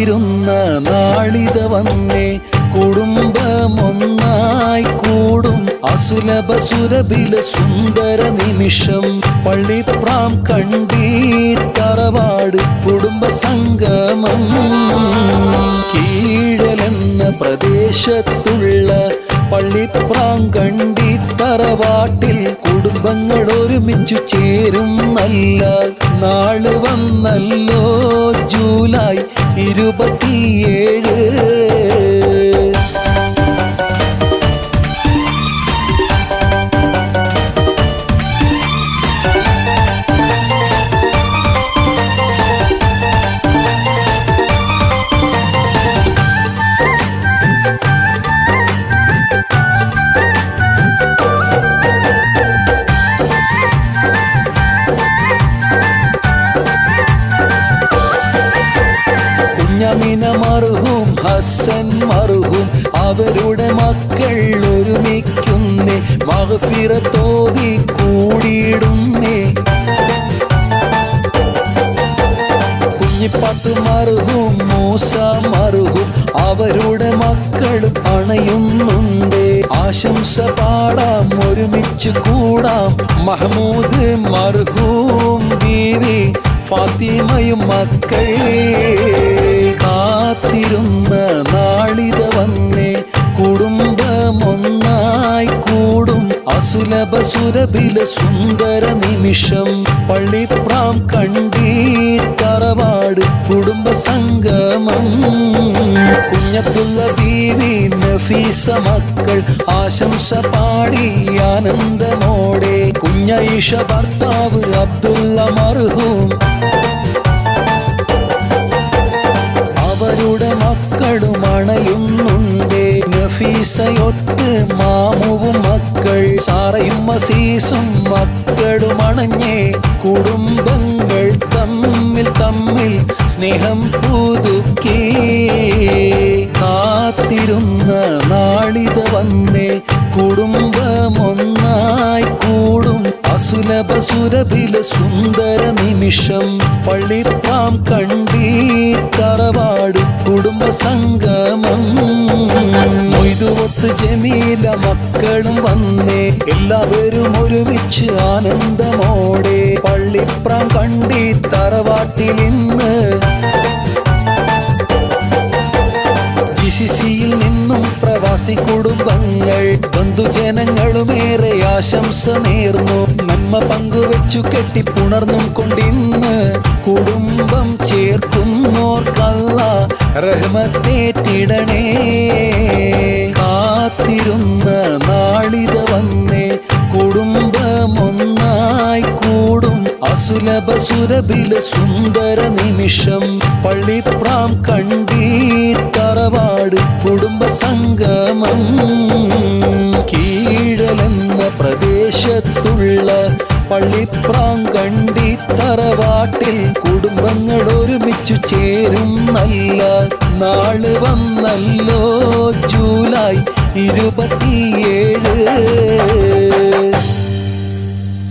കാത്തിരുന്ന നാളിത വന്നേ കുടുംബമൊന്നായി കൂടും. അസുലഭ സുരഭില സുന്ദര നിമിഷം പള്ളിപ്രാം കണ്ടീ തറവാട് കുടുംബ സംഗമം. കീഴലെന്ന പ്രദേശത്തുള്ള പള്ളിപ്രാങ്കണ്ടി തറവാട്ടിൽ കുടുംബങ്ങൾ ഒരുമിച്ചു ചേരും. നല്ല നാൾ വന്നല്ലോ ജൂലൈ ഇരുപത്തിയേഴ്. കുഞ്ഞമിന മറുഹും ഹസൻ മറുഹും അവരുടെ മക്കൾ ഒരുമിക്കുന്നേ. മഹഫിറ തോതി കൂടിയിടുന്നേ. കുഞ്ഞിപ്പാട്ട് മറുഹും മൂസ മറുഹും അവരുടെ മക്കൾ പണയുന്നുണ്ടേ. ആശംസ പാടാം ഒരുമിച്ച് കൂടാം. മഹമൂദ് മർഹൂം ബീവി ഫാത്തിമയും മക്കൾ കാത്തിരുന്ന നാളിത വന്നേ കുടുംബമൊന്നായി കൂടും. അസുലഭ സുരഭില സുന്ദര നിമിഷം പള്ളിപ്രാം കണ്ടീ തറവാട് കുടുംബ സംഗമം. കുഞ്ഞത്തുള്ള ബീവി നഫീസ മക്കൾ ആശംസ പാടി ആനന്ദമോടെ. കുഞ്ഞൈഷ ഭർത്താവ് അബ്ദുള്ള മർഹൂം അവരുടെ മക്കളും അണയുന്നുണ്ടേ. നഫീസയൊത്ത് മാമുവും മക്കൾ സാറയും മസീസും മക്കളും അണഞ്ഞേ കുടുംബങ്ങൾ തമ്മിൽ തമ്മിൽ സ്നേഹം പുതുക്കി അസുലഭ സുരഭില സുന്ദര നിമിഷം പള്ളിപ്പാം കണ്ടീ തറവാട് കുടുംബ സംഗമം. ജമീല മക്കളും വന്നേ എല്ലാവരും ഒരുമിച്ച് ആനന്ദമോടെ പള്ളിപ്രാം കണ്ടി തറവാട്ടിൽ ഇന്ന് ജിസിസിയിൽ നിന്നും പ്രവാസി കുടുംബങ്ങൾ ബന്ധുജനങ്ങളുമേറെ ആശംസ നേർന്നു. നന്മ പങ്കുവെച്ചു കെട്ടിപ്പുണർന്നും കൊണ്ടിന്ന് കുടുംബം ചേർക്കുന്നോർക്കല്ല റഹ്മത്തേറ്റിടണേ. കാത്തിരുന്ന നാളിത വന്നേ കുടുംബമൊന്നായി കൂടും. അസുലഭ സുരഭില സുന്ദര നിമിഷം പള്ളിപ്രാം കണ്ടീ തറവാട് കുടുംബ സംഗമം കീഴലെന്ന പ്രദേശത്തുള്ള പള്ളിപ്രാങ്കണ്ടി തറവാട്ടിൽ കുടുംബങ്ങൾ ഒരുമിച്ചു ചേരും നല്ല നാൾ വന്നല്ലോ ജൂലൈ ഇരുപത്തിയേഴ്.